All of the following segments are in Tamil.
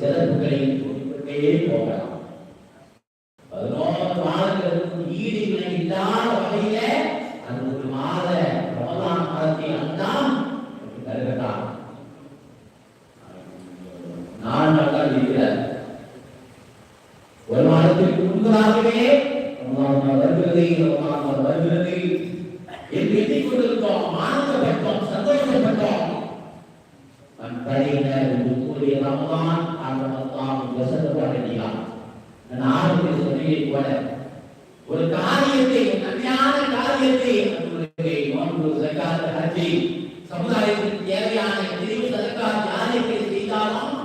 சிறப்புகளையும் சிறப்புகளை போகலாம். பதினோரு மாதங்களுக்கு ஈடு இல்லாத வகையில அந்த ஒரு மாத ரமலான் மாதத்தை அல்லாம் தருகிறார் நான் நல்லா இருக்கிறார் ஒரு மாதத்திற்கு முன்பதாகவே வருகிறது வருகிறது என்று எண்ணிக்கொண்டிருந்தோம். ஆனந்தப்பட்டோம் சந்தோஷப்பட்டோம். அன்படையினர் கூடிய ரமலான் ரமலான் வசந்தப்படலாம் நான் ஆரம்பத்தில் போல ஒரு காரியத்தை நன்மையான காரியத்தை உங்களுக்கு நோன்பு சக்காத் ஹஜ்ஜி. சமுதாயத்திற்கு தேவையான பிரிவு செய்தாலும்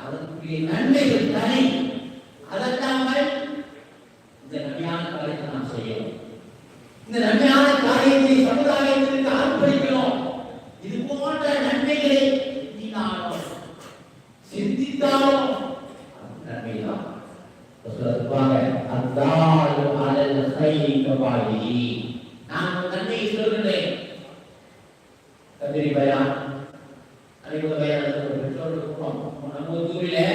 அதற்கு நன்மைகள் தனி. அதல்லாமல் இந்த நன்மையான காரியத்தை நாம் செய்யணும். இந்த நன்மையான ولله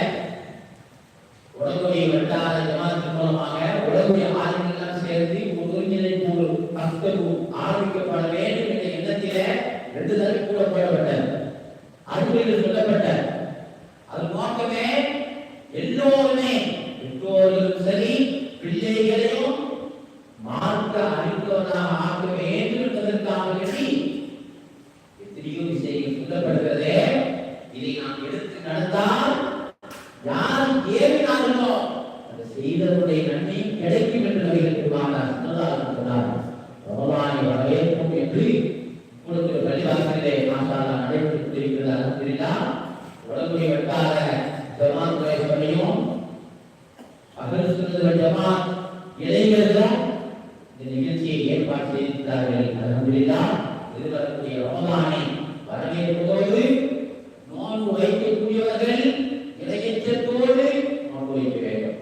ஜமாத் இளைஞர்களும் இந்த நிகழ்ச்சியை ஏற்பாடு செய்திருக்கிறார்கள் அலமதுல்லா எதிர்வரக்கூடிய ரமலானை வரவேற்பதோடு நோன்பு வைக்கக்கூடியவர்கள் இடையற்றத்தோடு நோன்பு வேண்டும்.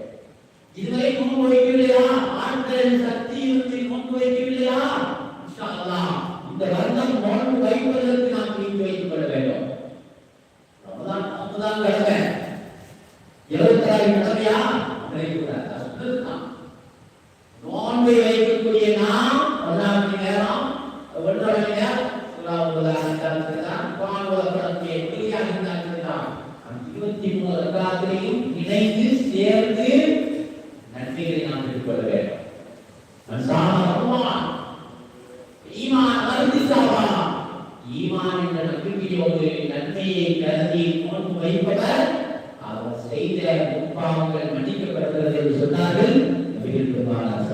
இதுவரை நோன்பு ஆண்கள் சக்தி இருந்து நோன்பு இந்த வருடம் நோன்பு வைப்பதற்கு நாம் நீக்கி வைத்துக் கொள்ள வேண்டும். ரமலான் நோன்பு தான் கடமை இருபத்தி ஆறு கடமையா கிடைக்கூடாது அது சுத்தம் நோன்பை வைக்கக்கூடிய நாம் பதினாறு மணி நேரம் ஒன்றரை மணி நேரம் சூறாவதாக இருந்தாலும் சரிதான் குரான் ஓதப்படக்கூடிய குறியாக இருந்தாலும் சரிதான் அந்த இருபத்தி மூணு ரகாத்திலையும் இணைந்து சேர்ந்து நன்மைகளை நாம் எடுத்துக்கொள்ள வேண்டும் மன்சான ரமலான் ஈமான் வர்த்திசாவா ஈமான் என்ற நம்பிக்கையோடு நன்மையை கருதி நோன்பு வைப்பவர் அவர் செய்த முப்பாவங்கள் மன்னிக்கப்படுகிறது என்று சொன்னார்கள். நபிகள் பெருமானார்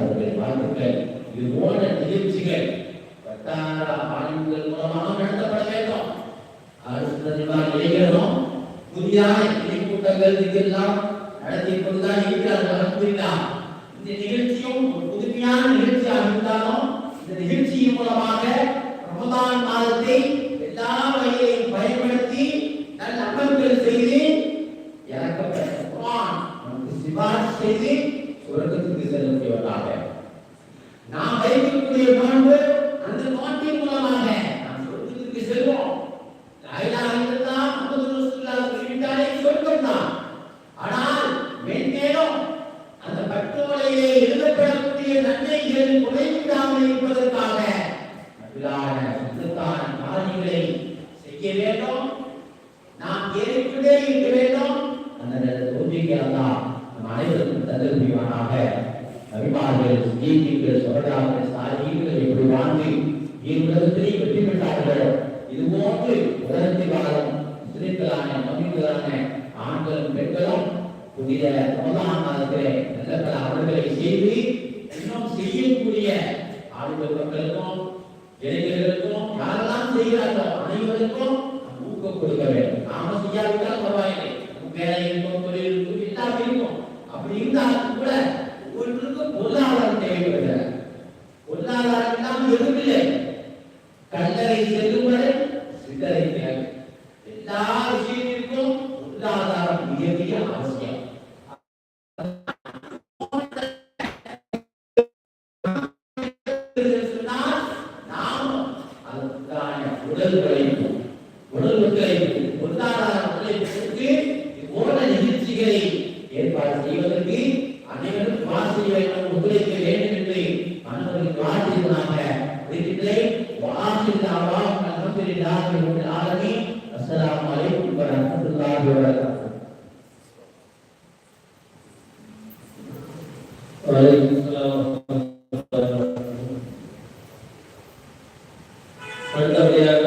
அவர்கள் வாழ்த்துக்கள். இது போன்ற நிகழ்ச்சிகள் வட்டார மூலமாக நடத்தப்பட வேண்டும். அடுத்த நிர்வாக இளைஞர்களும் புதிதாக இணை இதெல்லாம் நடத்தி கொண்டுதான் இருக்கிறார்கள். அல்ஹம்துலில்லாஹ். இந்த நிகழ்ச்சியும் ஒரு புதுமையான நிகழ்ச்சியாக இருந்தாலும் இந்த நிகழ்ச்சியின் மூலமாக ரமதான் மாதத்தை எல்லா வகையிலையும் பயன்படுத்தி நல்ல அமல்கள் செய்து இறக்கப்பட்ட குர்ஆன் நமக்கு சிபாரிசு செய்து சுரக்கத்துக்கு செல்லக்கூடியவர்களாக. நாம் வைக்கக்கூடிய நோன்பு அந்த நோன்பின் மூலமாக. இவ்வுலகத்திலே வெற்றி பெற்றார்களோ இது போன்று உலகத்தில் வாழும் முஸ்லிம்களான நம்பிக்களான ஆண்களும் பெண்களும் புதிய ரமலான் மாதத்திலே நல்ல பல அமல்களை செய்து இன்னும் செய்யக்கூடிய ஆளுநர் மக்களுக்கும் இளைஞர்களுக்கும் யாரெல்லாம் செய்கிறார்களோ அனைவருக்கும் ஊக்கம் கொடுக்க வேண்டும். நாம செய்யாவிட்டால் பரவாயில்லை. வேலை இருக்கும் தொழில் இருக்கும் எல்லாம் இருக்கும் அப்படி இருந்தாலும் கூட அடுத்தபடியாக இந்த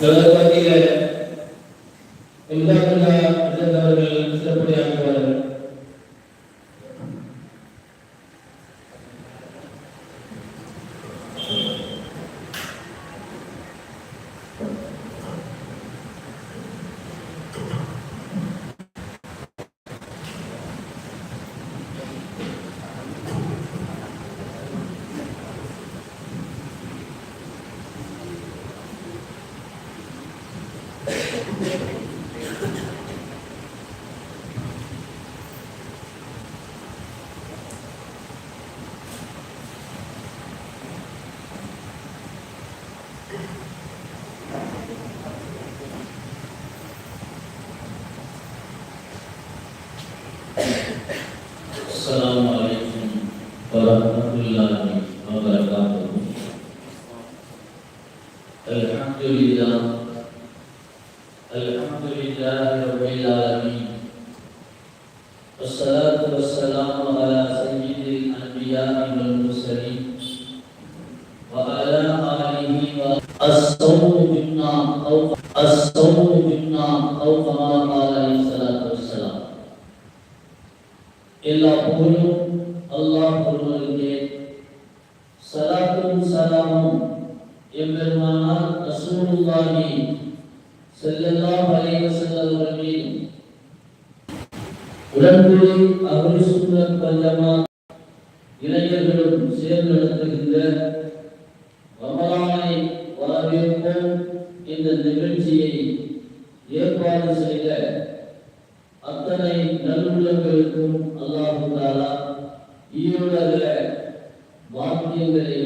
Dalam. العالمين والصلاة والسلام على سيد الأنبياء والمرسلين وعلى آله والصوم منا أو الصوم منا أو كما قال عليه الصلاة والسلام எல்லா புகழும் அல்லாஹ் ஒருவருக்கே சலாத்தும் சலாமும் எம்பெருமானார் ரசூலுல்லாஹி ஸல்லல்லாஹு அலைஹி வஸல்லம் அவர்கள் மீதும் உடன்படி அஹ்லு சுன்னத் வல் ஜமாத் இளைஞர்களும் சேர்ந்து நடத்துகின்ற ரமலானை வரவேற்போம் இந்த நிகழ்ச்சியை ஏற்பாடு செய்த அத்தனை நல்லுள்ளங்களுக்கும் அல்லாஹு தாலா ஈருலக வாக்கியங்களை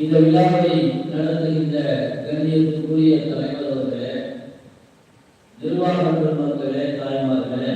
இந்த விழாவை நடத்துகின்ற கண்ணியத்துக்குரிய தலைவர் அவர்களே நிர்வாக பெருமக்களே தாய்மார்களே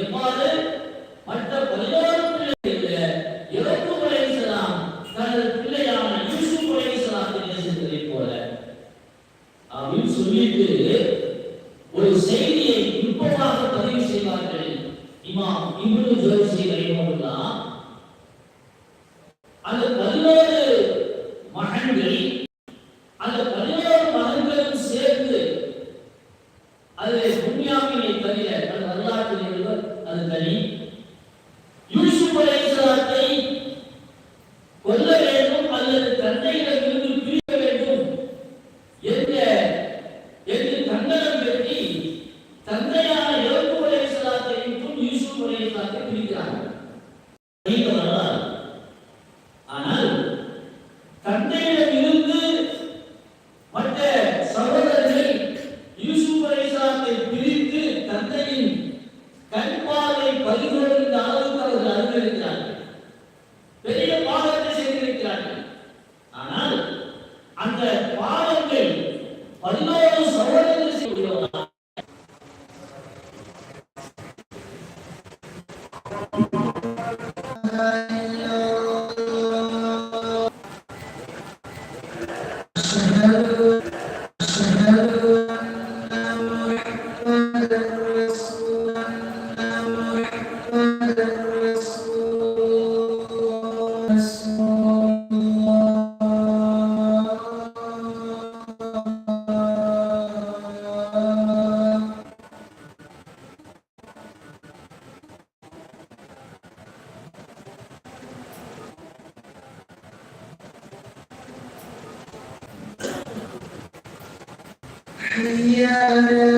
எவ்வாறு? மற்ற பதினோரு பிள்ளைகளை இறப்பு அலைஹிஸ்ஸலாம் தனது பிள்ளையான யூசுப் போல. அப்படின்னு சொல்லிட்டு ஒரு செய்தியை நுட்பமாக பதிவு செய்வார்கள். இமாம் இப்னு ஜோசி ரஹிமஹுல்லாஹ் அந்த பதினோரு மகன்கள் அந்த பதினோரு மகன்களும் சேர்ந்து அதில் புண்ணியாமினை தவிர அது வரலாற்றில் எழுதுவர் அது தனி. யூசுப் அலைஹிஸ்ஸலாத்தை கொல்ல வேண்டும் அல்லது தந்தையிடமிருந்து பிரிக்க வேண்டும் என்ற என்று கண்டனம் பெற்றி தந்தையான யோகு அலைஹிஸ்ஸலாத்தையும் யூசுப் அலைஹிஸ்ஸலாத்தை பிரிக்கிறார்கள். நீங்க வரலாறு ஆனால் தந்தை Amen. Amen.